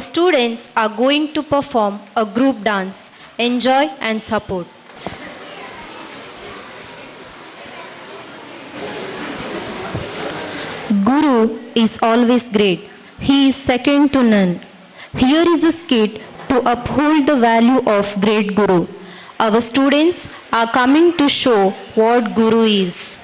Our students are going to perform a group dance. Enjoy and support. Guru is always great. He is second to none. Here is a skit to uphold the value of great Guru. Our students are coming to show what Guru is.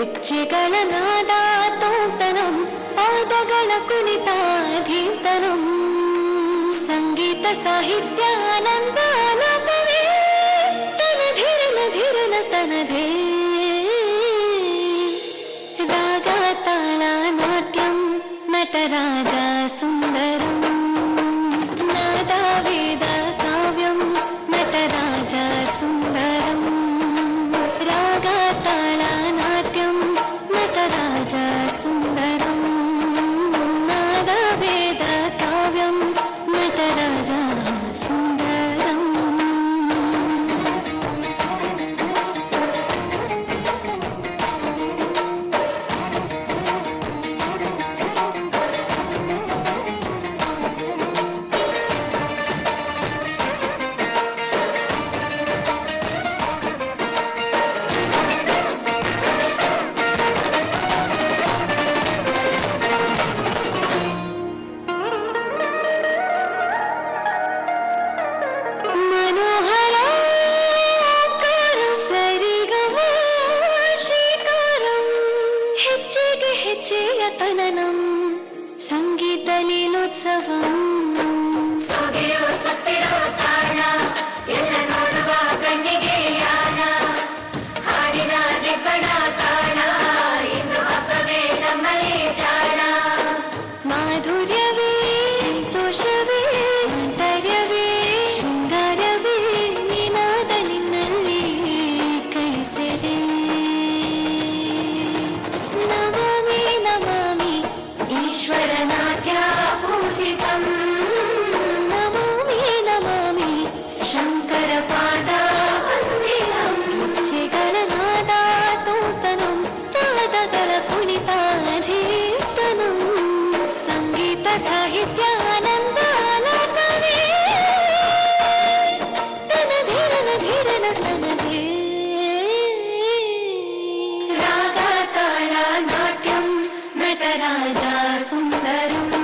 ಹೆಜ್ಜೆಗಳ ನಾದ ತೋಂತನಂ ಪಾದಗಳ ಕುಣಿತಾಧೀತನಂ ಸಂಗೀತ ಸಾಹಿತ್ಯಾನಂದಾಲಾಪವೇ ತನಧಿರನ ಧಿರನ ತನಧೇ ರಾಗ ತಾಳ ನಾಟ್ಯಂ ನಟರಾಜ ಸುಂದರ സുന്ദരാജ സുന്ദരം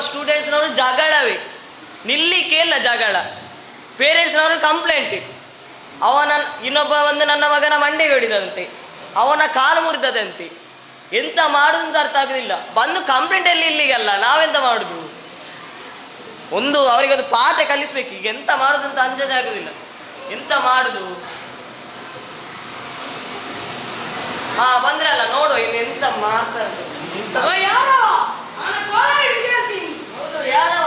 ಸ್ಟೂಡೆಂಟ್ಸ್ನವರು ಜಗಳವೇ. ನಿಲ್ಲಿಕ್ಕೆ ಇಲ್ಲ ಜಗಳ. ಪೇರೆಂಟ್ಸ್ನವರು complaint ಅವನ ಇನ್ನೊಬ್ಬ ಒಂದು ನನ್ನ ಮಗನ ಮಂಡಿಗೆ ಹೊಡಿದಂತೆ ಅವನ ಕಾಲು ಮುರಿದದಂತೆ. ಎಂತ ಮಾಡುದಂತ ಅರ್ಥ ಆಗಲಿಲ್ಲ. ಬಂದು ಕಂಪ್ಲೇಂಟ್ ಎಲ್ಲಿ ಇಲ್ಲಿಗಲ್ಲ? ನಾವೆಂತ ಮಾಡುದು? ಒಂದು ಅವರಿಗೊಂದು ಪಾಠ ಕಲಿಸ್ಬೇಕು. ಈಗ ಎಂತ ಅಂತ ಅಂಜದೆ ಆಗುದಿಲ್ಲ. ಎಂತ ಮಾಡುದು? ಹಾ, ಬಂದ್ರಲ್ಲ ನೋಡು ಇನ್ನು ಎಂತ ಮಾತಾಡುದು ಯಾರು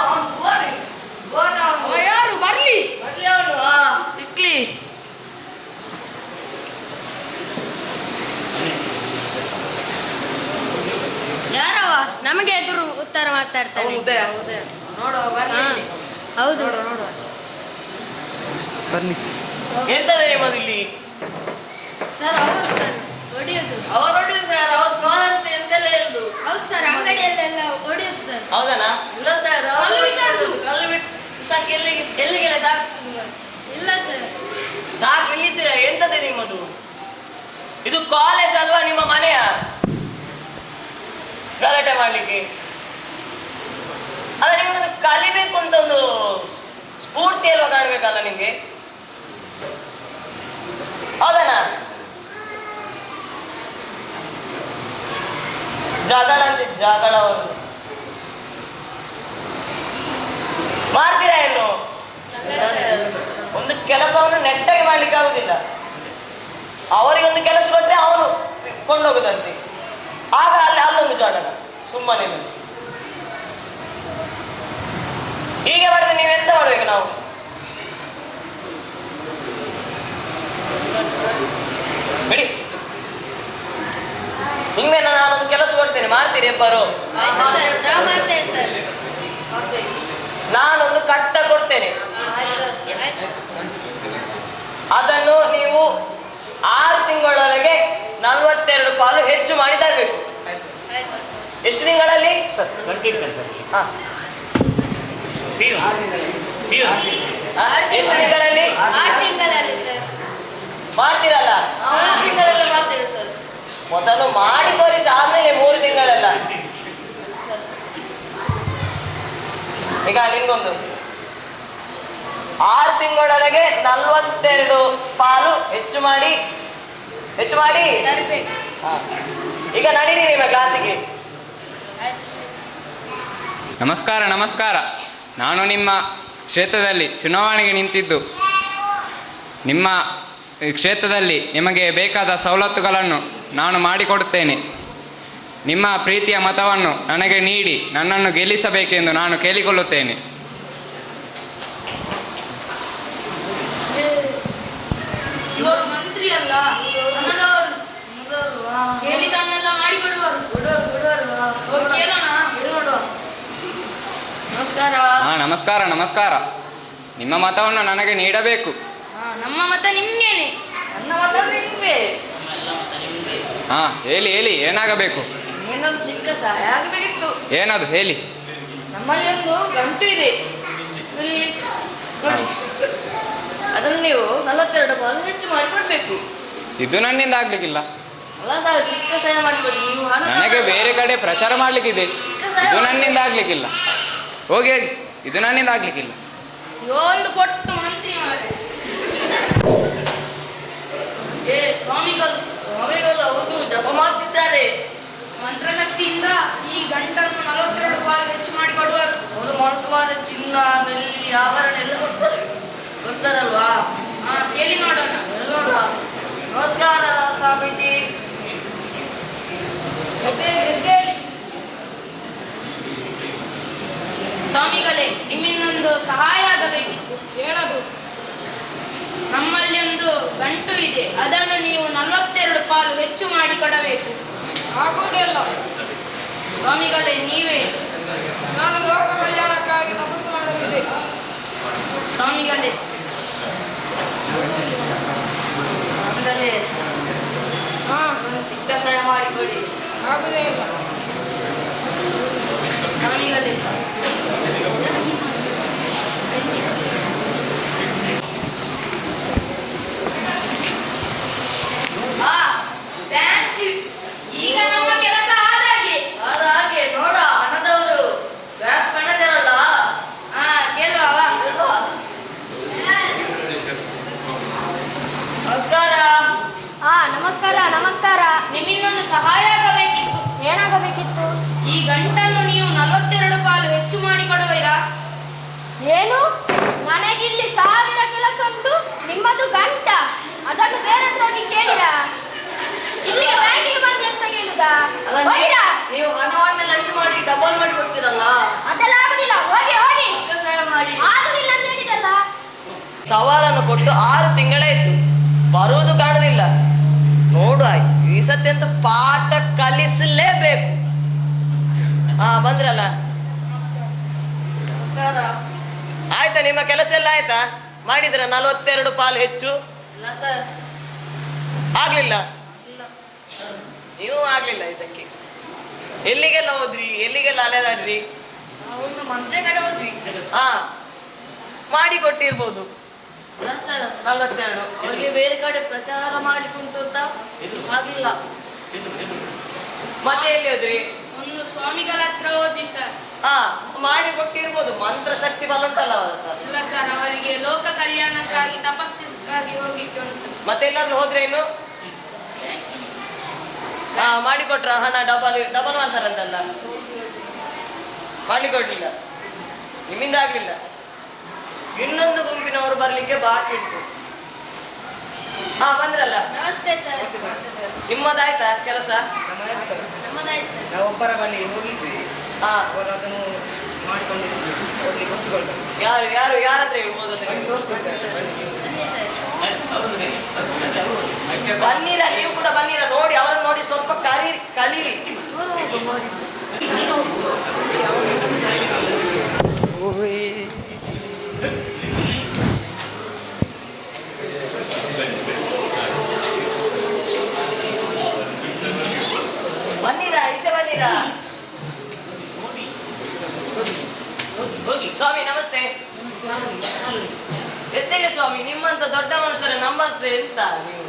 ಬರ್ಲಿ. ಬರ್ಲಿ ಅವನು. ಹಾ ಸಿಕ್ಲಿ ಯಾರವ? ನಮಗೆ ಎದುರು ಉತ್ತರ ಮಾತಾಡ್ತಾರೆ ನೋಡುವ ಬರ್ಲಿ. ಹೌದು. ನೋಡುವ ನೋಡುವ ಎಂತದೆ ನಿಮ್ಮದು ಇಲ್ಲಿ ಸರ್ ಹೌದು ಸರ್. ಹೊಡಿಯೋದು. ಅವ್ರು ಹೊಡಿಯೋದು ಸರ್ ಅವ್ರು ಕಾಲ್ ಎಂತೆಲ್ಲ ಹೇಳುದು ಹೌದು ಸರ್ ಅಂಗಡಿಯಲ್ಲೆಲ್ಲ ಹೊಡಿಯೋದು ಸರ್ ಹೌದನಾ ಇಲ್ಲ ಸರ್ ಕಲ್ಲು ಬಿಸಾಡುದು. ಕಲ್ಲು ಬಿಟ್ಟು ಸಾಕು ಎಲ್ಲಿಗೆ ಎಲ್ಲಿಗೆಲ್ಲ ದಾಟಿಸುದು ನೀವು? ಇಲ್ಲ ಸರ್ ಸಾಕು ನಿಲ್ಲಿಸಿರ ಎಂತದೆ ನಿಮ್ಮದು? ಇದು ಕಾಲೇಜ್ ಅಲ್ವಾ ನಿಮ್ಮ ಮನೆಯ? ಗಲಾಟೆ ಮಾಡ್ಲಿಕ್ಕೆ. ಅಲ್ಲ ನಿಮಗೊಂದು ಕಲಿಬೇಕು ಅಂತ ಒಂದು ಸ್ಫೂರ್ತಿ ಅಲ್ವಾ ಕಾಣ್ಬೇಕಲ್ಲ ನಿಮಗೆ? ಹೌದನಾ ಜಗಳ ಅಂದ್ರೆ ಜಗಳ ಒಂದು ಮಾಡ್ತೀರಾ ಏನು? ಒಂದು ಕೆಲಸವನ್ನು ನೆಟ್ಟಾಗಿ ಮಾಡ್ಲಿಕ್ಕೆ ಆಗುದಿಲ್ಲ. ಅವರಿಗೆ ಒಂದು ಕೆಲಸ ಕೊಟ್ಟರೆ ಅವರು ಕೊಂಡೋಗುದಂತೆ. ಆಗ ಅಲ್ಲಿ ಅಲ್ಲೊಂದು ಜಗಳ ಸುಮ್ಮನೆ ಹೀಗೆ ಮಾಡಿದ್ರೆ ನೀವೆಂತ ಮಾಡ್ಬೇಕು ನಾವು ಬಿಡಿ ನಿಮ್ಗೆ ನಾನೊಂದು ಕೊಡ್ತೇನೆ ಮಾಡ್ತೀರಿ ಇಬ್ಬರು ನಾನೊಂದು ಕಟ್ಟ ಕೊಡ್ತೇನೆ. ಅದನ್ನು ನೀವು ಆರು ತಿಂಗಳೊಳಗೆ ನಲ್ವತ್ತೆರಡು ಪಾಲು ಹೆಚ್ಚು ಮಾಡಿ ತರಬೇಕು. ಎಷ್ಟು ತಿಂಗಳಲ್ಲಿ? ಸರ್ ಎಷ್ಟು ತಿಂಗಳಲ್ಲಿ? ಮಾಡ್ತೀರಲ್ಲ? ಮೊದಲು ಮಾಡಿ ಈಗ ನಿಮ್ಗೊಂದು. ಆರು ತಿಂಗಳೊಳಗೆ ನಲ್ವತ್ತೆರಡು ಪಾಲು ಹೆಚ್ಚು ಮಾಡಿ ಹೆಚ್ಚು ಮಾಡಿ. ತರಬೇಕು. ಹಾ. ಈಗ ನಡೀರಿ ನಿಮ್ಮ ಕ್ಲಾಸಿಗೆ. ನಮಸ್ಕಾರ ನಮಸ್ಕಾರ. ನಾನು ನಿಮ್ಮ ಕ್ಷೇತ್ರದಲ್ಲಿ ಚುನಾವಣೆಗೆ ನಿಂತಿದ್ದು. ನಿಮ್ಮ ಕ್ಷೇತ್ರದಲ್ಲಿ ನಿಮಗೆ ಬೇಕಾದ ಸವಲತ್ತುಗಳನ್ನು ನಾನು ಮಾಡಿಕೊಡುತ್ತೇನೆ. ನಿಮ್ಮ ಪ್ರೀತಿಯ ಮತವನ್ನು ನನಗೆ ನೀಡಿ ನನ್ನನ್ನು ಗೆಲ್ಲಿಸಬೇಕೆಂದು ನಾನು ಕೇಳಿಕೊಳ್ಳುತ್ತೇನೆ. ಹಾ ನಮಸ್ಕಾರ. ಹಾಂ ನಮಸ್ಕಾರ ನಮಸ್ಕಾರ. ನಿಮ್ಮ ಮತವನ್ನು ನನಗೆ ನೀಡಬೇಕು. ಹಾ, ನಮ್ಮ ಮತ ನಿಮ್ಗೇನೆ. ನನ್ನ ಮತ ನಿಮ್ಗೆ. ಹಾಂ ಹೇಳಿ ಹೇಳಿ ಏನಾಗಬೇಕು? ಇನ್ನೊಂದು ಚಿಕ್ಕ ಸಹಾಯ ಆಗಬೇಕಿತ್ತು. ಏನದು ಹೇಳಿ. ನಮ್ಮಲ್ಲಿ ಒಂದು ಗಂಟು ಇದೆ. ಇಲ್ಲಿ ನೋಡಿ. ಅದನ್ನು ನೀವು ನಲವತ್ತೆರಡು ಪಾಲು ಹೆಚ್ಚು ಮಾಡಿಕೊಡ್ಬೇಕು. ಇದು ನನ್ನಿಂದ ಆಗ್ಲಿಕ್ಕಿಲ್ಲ. ಅಲ್ಲ ಸರ್ ಚಿಕ್ಕ ಸಹಾಯ ಮಾಡಿಕೊಡಿ. ನೀವು ಹಣ ನನಗೆ ಬೇರೆ ಕಡೆ ಪ್ರಚಾರ ಮಾಡ್ಲಿಕ್ಕಿದೆ. ಇದು ನನ್ನಿಂದ ಆಗ್ಲಿಕ್ಕಿಲ್ಲ. ಹೋಗಿ ಹೋಗಿ. ಇದು ನನ್ನಿಂದ ಆಗ್ಲಿಕ್ಕಿಲ್ಲ. ಒಂದು ಕೊಟ್ಟು ಮಂತ್ರಿ ಮಾರೆ ಏ ಸ್ವಾಮಿಗಳು ಸ್ವಾಮಿಗಳು ಹೌದು ಜಪ ಮಾಡ್ತಿದ್ದಾರೆ. ಮಂತ್ರಶಕ್ತಿಯಿಂದ ಈ ಗಂಟನ್ನು ನಲವತ್ತೆರಡು ಬಾರಿ ಹೆಚ್ಚು ಮಾಡಿ ಕೊಡುವರು. ಅವರು ಮನಸ್ಸುವಾದ ಚಿನ್ನ ಬೆಳ್ಳಿ ಆಭರಣ ಎಲ್ಲ ಕೊಟ್ಟು ಕೊಡ್ತಾರಲ್ವಾ ಹಾ ಕೇಳಿ ನೋಡೋಣ. ನೋಡುವ. ನಮಸ್ಕಾರ ಸ್ವಾಮೀಜಿ. ಸ್ವಾಮಿಗಳೇ ನಿಮ್ಮಿಂದೊಂದು ಸಹಾಯ ಆಗಬೇಕಿತ್ತು ಹೇಳದು. ನಮ್ಮಲ್ಲಿ ಒಂದು ಗಂಟು ಇದೆ. ಅದನ್ನು ನೀವು ನಲವತ್ತೆರಡು ಪಾಲು ಹೆಚ್ಚು ಮಾಡಿ ಕೊಡಬೇಕು. ಆಗುವುದಿಲ್ಲ ಸ್ವಾಮಿಗಳೇ, ನೀವೇ. ನಾನು ಲೋಕ ಕಲ್ಯಾಣಕ್ಕಾಗಿ ತಪಸ್ಸು ಮಾಡಲಿದೆ. ಸ್ವಾಮಿಗಳೇ. ಅಂದರೆ, ಹಾ ಸಿಕ್ಕ ಸಹಾಯ ಮಾಡಿಕೊಡಿ. ಆಗುವುದೇ ಇಲ್ಲ. ಸ್ವಾಮಿಗಳೇ ಆ ಥ್ಯಾಂಕ್ ಯು ಈಗ ನಮ್ಮ ಕೆಲಸ ಆದಾಗೆ ಅದ ಹಾಗೆ ನೋಡ ಹಣದವರು ಬ್ಯಾಂಕ್ ಮ್ಯಾನೇಜರ್ ಅಲ್ಲ ಹಾ ಕೇಳುವ ಅಲ್ವಾ? ಕಣ್ಣು ಬೇರೆ ಹತ್ರ ಹೋಗಿ ಕೇಳಿದ ಇಲ್ಲಿಗೆ ಬ್ಯಾಂಕಿಗೆ ಬಂದು ಎಂತ ಕೇಳುದಾ? ಹೋಗಿರಾ? ನೀವು ಹಣವನ್ನೆಲ್ಲ ಹೆಚ್ಚು ಮಾಡಿ ಡಬಲ್ ಮಾಡಿ ಕೊಡ್ತೀರಲ್ಲ? ಅದೆಲ್ಲ ಆಗುದಿಲ್ಲ. ಹೋಗಿ ಹೋಗಿ. ಸಹಾಯ ಮಾಡಿ. ಆಗುದಿಲ್ಲ ಅಂತ ಹೇಳಿದಲ್ಲ. ಸವಾಲನ್ನು ಕೊಟ್ಟು ಆರು ತಿಂಗಳಾಯ್ತು ಬರುವುದು ಕಾಣುದಿಲ್ಲ. ನೋಡು ಆಯ್ತು. ಈ ಸತಿ ಅಂತ ಪಾಠ ಕಲಿಸಲೇಬೇಕು. ಹಾ ಬಂದ್ರಲ್ಲ? ಆಯ್ತಾ ನಿಮ್ಮ ಕೆಲಸ ಎಲ್ಲ ಆಯ್ತಾ? ಮಾಡಿದ್ರ ನಲವತ್ತೆರಡು ಪಾಲು ಹೆಚ್ಚು? ಸರ್. ಆಗ್ಲಿಲ್ಲ? ನೀವು ಆಗ್ಲಿಲ್ಲ ಇದಕ್ಕೆ. ಎಲ್ಲಿಗೆಲ್ಲ ಹೋದ್ರಿ? ಎಲ್ಲಿಗೆಲ್ಲ ಅಲೆದಾಡ್ರಿ? ಹಾ ಮಾಡಿ ಕೊಟ್ಟಿರ್ಬೋದು. ನಲವತ್ತೆರಡು. ಅವ್ರಿಗೆ ಬೇರೆ ಕಡೆ ಪ್ರಚಾರ ಮಾಡಿಕೊಂಡು ಅಂತ ಆಗಿಲ್ಲ ಮತ್ತೆ ಎಲ್ಲಿ ಹೋದ್ರಿ? ಒಂದು ಸ್ವಾಮಿಗಳ ಹತ್ರ ಹೋದ್ವಿ ಸರ್. ಹಾ ಮಾಡಿ ಕೊಟ್ಟಿರ್ಬೋದು. ಮಂತ್ರ ಶಕ್ತಿ ಬಲ ಉಂಟಲ್ಲ ಇಲ್ಲ ಸರ್ ಅವರಿಗೆ ಲೋಕ ಕಲ್ಯಾಣಕ್ಕಾಗಿ ತಪಸ್ಸಿಗಾಗಿ ಹೋಗಿದ್ದು ಮತ್ತೆ ಎಲ್ಲಾದ್ರೂ ಹೋದ್ರೆ ಹಾ ಮಾಡಿ ಕೊಟ್ರ ಹಣ ಡಬಲ್ ಡಬಲ್ ಮಾಡ್ತಾರಂತಲ್ಲ ಮಾಡಿ ಮಾಡಿಕೊಡ್ಲಿಲ್ಲ. ನಿಮ್ಮಿಂದ ಆಗ್ಲಿಲ್ಲ. ಇನ್ನೊಂದು ಗುಂಪಿನವರು ಬರ್ಲಿಕ್ಕೆ ಬಾಕಿ ಇತ್ತು. ಹಾ ಬಂದ್ರಲ್ಲ. ನಮಸ್ತೆ ಸರ್ ನಿಮ್ಮದಾಯ್ತಾ ಕೆಲಸ? ನಾವು ಒಬ್ಬರ ಬಳಿ ಹೋಗಿದ್ವಿ. ಹಾ. ಅವರು ಅದನ್ನು ಮಾಡಿಕೊಂಡು ಯಾರು ಯಾರು ಯಾರತ್ರ ಹೇಳ್ಬೋದು ಅಂತ ಬನ್ನಿ ಹೇಳಿ? ತೋರಿಸ್ತೀವಿ ಸರ್ ಬನ್ನಿ ಬನ್ನಿ ಸರ್ ಬನ್ನಿರ ನೀವು ಕೂಡ ಬನ್ನಿರ ನೋಡಿ, ಅವರನ್ನು ನೋಡಿ ಸ್ವಲ್ಪ ಕಲಿ ಕಲೀರಿ ಬನ್ನಿರ, ಈಚೆ ಬನ್ನಿರ. ಸ್ವಾಮಿ, ನಮಸ್ತೆ. ಎದ್ದೇಳಿ ಸ್ವಾಮಿ ನಿಮ್ಮಂತ ದೊಡ್ಡ ಮನುಷ್ಯರ ನಮ್ಮ ಹತ್ರ ಎಂತ? ನೀವು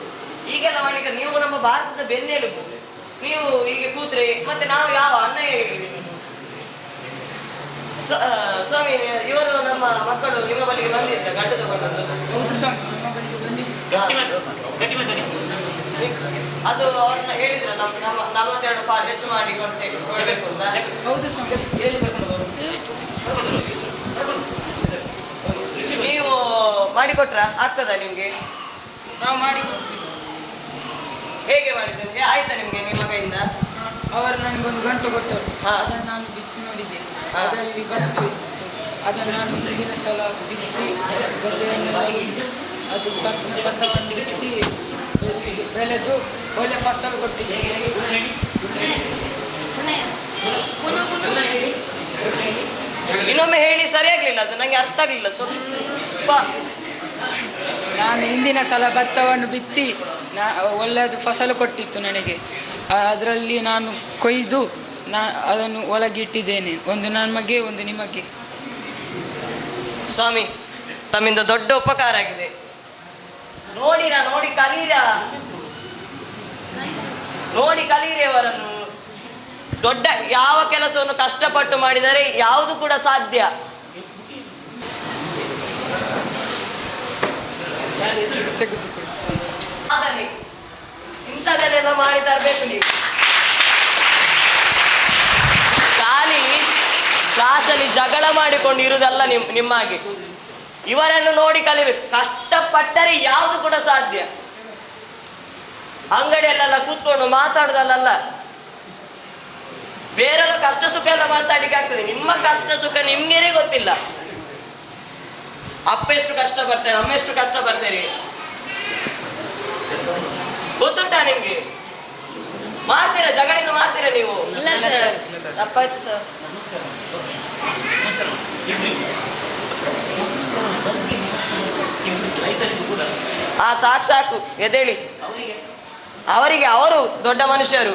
ಈಗೆಲ್ಲ ಮಾಡಿಕ ನೀವು ನಮ್ಮ ಭಾರತದ ಬೆನ್ನೆಲುಬು ನೀವು ಹೀಗೆ ಕೂತ್ರೆ ಮತ್ತೆ ನಾವು ಯಾವ ಅನ್ನ ಹೇಳಿ ಸ್ವಾಮಿ ಇವರು ನಮ್ಮ ಮಕ್ಕಳು ನಿಮ್ಮ ಬಳಿಗೆ ಬಂದಿದ್ರೆ ಗಂಡು ತಗೊಂಡದ್ದು. ಅದು ಅವ್ರನ್ನ ಹೇಳಿದ್ರ ನಮ್ಮ ನಮ್ಮ ನಲವತ್ತೆರಡು ಪಾರ್ ಹೆಚ್ಚು ಮಾಡಿ ಕೊಡ್ತೇವೆ. ಕೊಡಬೇಕು ಅಂತ ಸ್ವಾಮಿ ನೀವು ಮಾಡಿಕೊಟ್ರ ಆಗ್ತದ ನಿಮ್ಗೆ? ನಾವು ಮಾಡಿ ಹೇಗೆ ನಿಮ್ಗೆ? ಆಯ್ತಾ ನಿಮ್ಗೆ ನಿಮ್ಮ ಕೈಯಿಂದ ಅವರು ನನಗೊಂದು ಗಂಟು ಕೊಟ್ಟರು. ಅದನ್ನು ನಾನು ಬಿಚ್ಚಿ ನೋಡಿದೆ. ಅದರಲ್ಲಿ ಬತ್ತು ಅದನ್ನು ನಾನು ಮುಂದಿನ ಸಲ ಬಿತ್ತಿ ಗದ್ದೆಯನ್ನು ಅದು ಭತ್ತ ಭತ್ತವನ್ನು ಬಿತ್ತಿ ಬೆಳೆದು- ಒಳ್ಳೆ ಫಸಲು ಕೊಟ್ಟಿದ್ದೆ. ಪುನಃ ಪುನಃ ಇನ್ನೊಮ್ಮೆ ಹೇಳಿ ಸರಿಯಾಗ್ಲಿಲ್ಲ ಅದು ನನಗೆ ಅರ್ಥ ಆಗಲಿಲ್ಲ. ಸ್ವಲ್ಪ ನಾನು ಹಿಂದಿನ ಸಲ ಭತ್ತವನ್ನು ಬಿತ್ತಿ ನಾ ಒಳ್ಳೆಯದು ಫಸಲು ಕೊಟ್ಟಿತ್ತು ನನಗೆ. ಅದರಲ್ಲಿ ನಾನು ಕೊಯ್ದು ನಾ ಅದನ್ನು ಒಳಗಿಟ್ಟಿದ್ದೇನೆ. ಒಂದು ನಮಗೆ, ಒಂದು ನಿಮಗೆ. ಸ್ವಾಮಿ, ತಮ್ಮಿಂದ ದೊಡ್ಡ ಉಪಕಾರ ಆಗಿದೆ. ನೋಡಿರ, ನೋಡಿ ಕಲೀರ. ನೋಡಿ ಕಲೀರಿ ಅವರನ್ನು. ದೊಡ್ಡ ಯಾವ ಕೆಲಸವನ್ನು ಕಷ್ಟಪಟ್ಟು ಮಾಡಿದರೆ ಯಾವುದು ಕೂಡ ಸಾಧ್ಯ. ಇಂಥದನ್ನೆಲ್ಲ ಮಾಡಿ ತರಬೇಕು ನೀವು. ಖಾಲಿ ಕ್ಲಾಸಲ್ಲಿ ಜಗಳ ಮಾಡಿಕೊಂಡು ಇರುವುದಲ್ಲ ನಿಮ್, ನಿಮ್ಮಾಗಿ. ಇವರನ್ನು ನೋಡಿ ಕಲಿಬೇಕು. ಕಷ್ಟಪಟ್ಟರೆ ಯಾವುದು ಕೂಡ ಸಾಧ್ಯ. ಅಂಗಡಿಯಲ್ಲೆಲ್ಲ ಕೂತ್ಕೊಂಡು ಮಾತಾಡೋದಲ್ಲ ಬೇರೆಲ್ಲ ಕಷ್ಟ ಸುಖ ಎಲ್ಲ ಮಾತಾಡ್ಲಿಕ್ಕೆ ಆಗ್ತದೆ. ನಿಮ್ಮ ಕಷ್ಟ ಸುಖ ನಿಮ್ಗೆ ಗೊತ್ತಿಲ್ಲ. ಅಪ್ಪ ಎಷ್ಟು ಕಷ್ಟ ಬರ್ತೇನೆ ಅಮ್ಮೆಷ್ಟು ಕಷ್ಟ ಬರ್ತೇರಿ ಗೊತ್ತುಂಟಾ ನಿಮ್ಗೆ? ಮಾಡ್ತೀರಾ ಜಗಳಿನ ಮಾಡ್ತೀರಾ ನೀವು? ಇಲ್ಲ ಸರ್ ತಪ್ಪಾಯ್ತು ಸರ್ ಆ ಸಾಕು ಸಾಕು ಎದ್ದೇಳಿ. ಅವರಿಗೆ ಅವರು ದೊಡ್ಡ ಮನುಷ್ಯರು.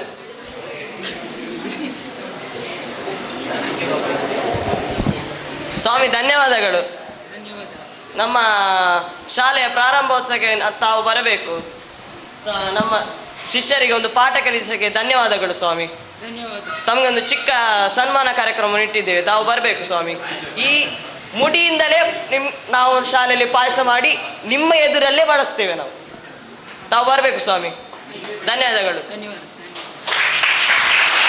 ಸ್ವಾಮಿ ಧನ್ಯವಾದಗಳು. ಧನ್ಯವಾದ ನಮ್ಮ ಶಾಲೆಯ ಪ್ರಾರಂಭೋತ್ಸವಕ್ಕೆ ತಾವು ಬರಬೇಕು. ನಮ್ಮ ಶಿಷ್ಯರಿಗೆ ಒಂದು ಪಾಠ ಕಲಿಸಕ್ಕೆ ಧನ್ಯವಾದಗಳು ಸ್ವಾಮಿ. ಧನ್ಯವಾದ. ತಮಗೊಂದು ಚಿಕ್ಕ ಸನ್ಮಾನ ಕಾರ್ಯಕ್ರಮ ಇಟ್ಟಿದ್ದೇವೆ. ತಾವು ಬರಬೇಕು ಸ್ವಾಮಿ. ಈ ಮುಡಿಯಿಂದಲೇ ನಿಮ್ ನಾವು ಶಾಲೆಯಲ್ಲಿ ಪಾಯಸ ಮಾಡಿ ನಿಮ್ಮ ಎದುರಲ್ಲೇ ಬಳಸ್ತೇವೆ ನಾವು. ತಾವು ಬರಬೇಕು ಸ್ವಾಮಿ. ಧನ್ಯವಾದಗಳು. ಧನ್ಯವಾದ.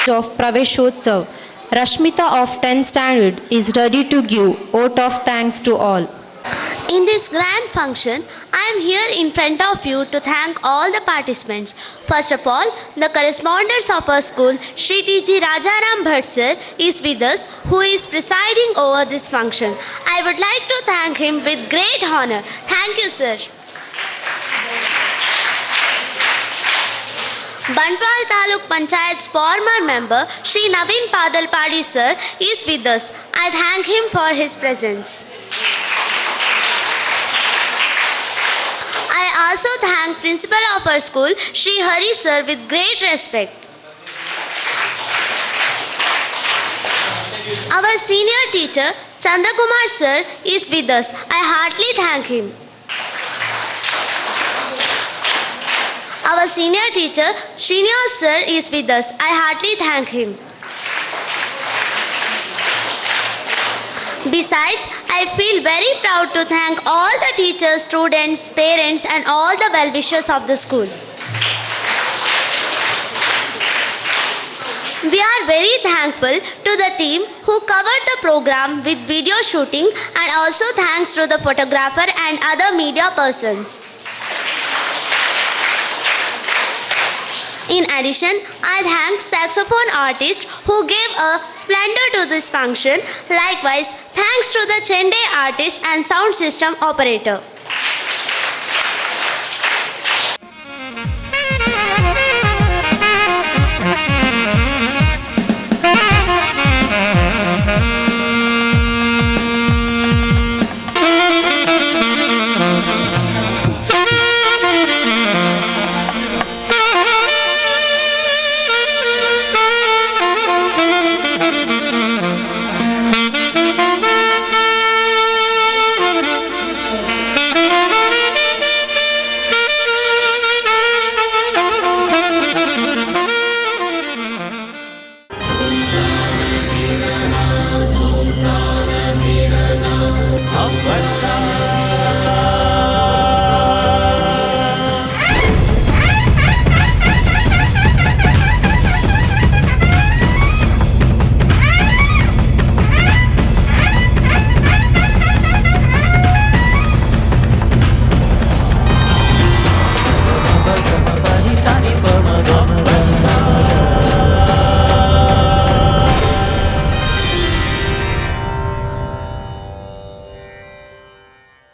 Of Praveshotsav, Rashmita of 10th standard is ready to give vote of thanks to all. In this grand function, I am here in front of you to thank all the participants. First of all, the correspondents of our school, Shri T.G. Rajaram Bhatt sir, is with us, who is presiding over this function. I would like to thank him with great honor. Thank you, sir. Bantwal Taluk Panchayat's former member, Shri Naveen Padalpadi sir, is with us. I thank him for his presence. I also thank principal of our school, Shri Hari sir, with great respect. Our senior teacher, Chandrakumar sir, is with us. I heartily thank him. Our senior teacher, Srinivas sir, is with us. I heartily thank him. Besides, I feel very proud to thank all the teachers, students, parents, and all the well wishers of the school. We are very thankful to the team who covered the program with video shooting and also thanks to the photographer and other media persons. In addition, I thank saxophone artist who gave a splendor to this function. Likewise, thanks to the Chende artist and sound system operator.